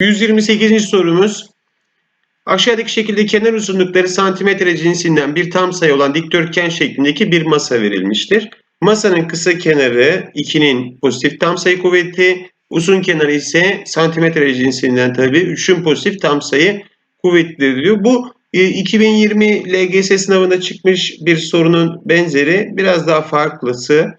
128. sorumuz. Aşağıdaki şekilde kenar uzunlukları santimetre cinsinden bir tam sayı olan dikdörtgen şeklindeki bir masa verilmiştir. Masanın kısa kenarı 2'nin pozitif tam sayı kuvveti, uzun kenarı ise santimetre cinsinden tabii 3'ün pozitif tam sayı kuvvetleri diyor. Bu e, 2020 LGS sınavında çıkmış bir sorunun benzeri biraz daha farklısı.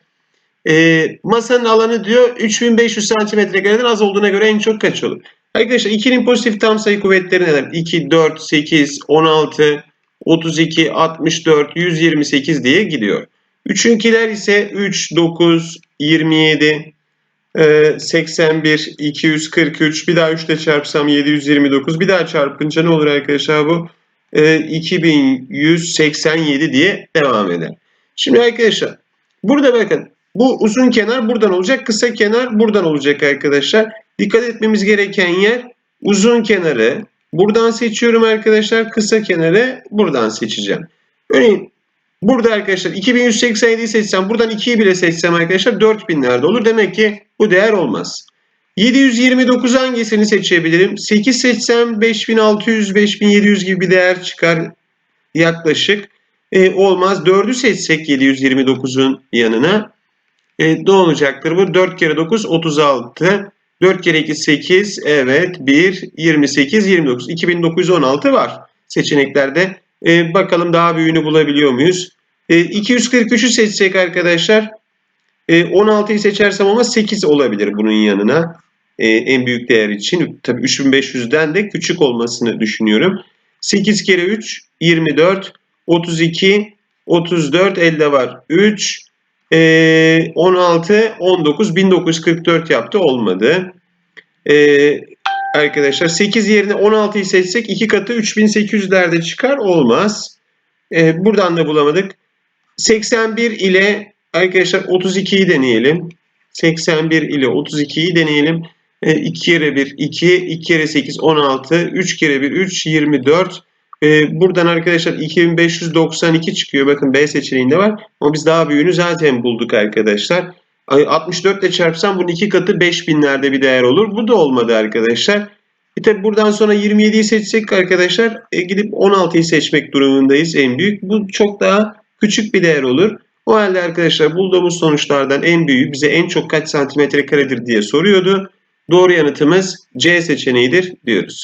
E, masanın alanı diyor 3500 santimetre kareden az olduğuna göre en çok kaç olur? Arkadaşlar 2'nin pozitif tam sayı kuvvetleri neler? 2, 4, 8, 16, 32, 64, 128 diye gidiyor. Üçünkiler ise 3, 9, 27, e, 81, 243, bir daha 3 ile çarpsam 729, bir daha çarpınca ne olur arkadaşlar bu? E, 2187 diye devam eder. Şimdi arkadaşlar burada bakın bu uzun kenar buradan olacak, kısa kenar buradan olacak arkadaşlar. Dikkat etmemiz gereken yer uzun kenarı buradan seçiyorum arkadaşlar. Kısa kenarı buradan seçeceğim. Örneğin burada arkadaşlar 2187'yi seçsem buradan 2'yi bile seçsem arkadaşlar 4000'lerde olur. Demek ki bu değer olmaz. 729 hangisini seçebilirim? 8 seçsem 5600, 5700 gibi bir değer çıkar yaklaşık. E, olmaz. 4'ü seçsek 729'un yanına e, ne olacaktır bu? 4 kere 9 36. 4 kere 2 8. Evet 1 28 29. 2916 var seçeneklerde. E, bakalım daha büyüğünü bulabiliyor muyuz? E, 243'ü seçsek arkadaşlar. E, 16'yı seçersem ama 8 olabilir bunun yanına. E, en büyük değer için. Tabii 3500'den de küçük olmasını düşünüyorum. 8 kere 3 24. 32 34 elde var. 3 e, 16 19 1944 yaptı olmadı. E, arkadaşlar 8 yerine 16'yı seçsek 2 katı 3800'lerde çıkar olmaz. E, buradan da bulamadık. 81 ile arkadaşlar 32'yi deneyelim. 81 ile 32'yi deneyelim. E, 2 kere 1 2, 2 kere 8 16, 3 kere 1 3 24. E, buradan arkadaşlar 2592 çıkıyor. Bakın B seçeneğinde var. Ama biz daha büyüğünü zaten bulduk arkadaşlar. 64 ile çarpsam bunun iki katı 5000'lerde bir değer olur. Bu da olmadı arkadaşlar. Bir tabi buradan sonra 27'yi seçsek arkadaşlar e, gidip 16'yı seçmek durumundayız en büyük. Bu çok daha küçük bir değer olur. O halde arkadaşlar bulduğumuz sonuçlardan en büyüğü bize en çok kaç santimetre karedir diye soruyordu. Doğru yanıtımız C seçeneğidir diyoruz.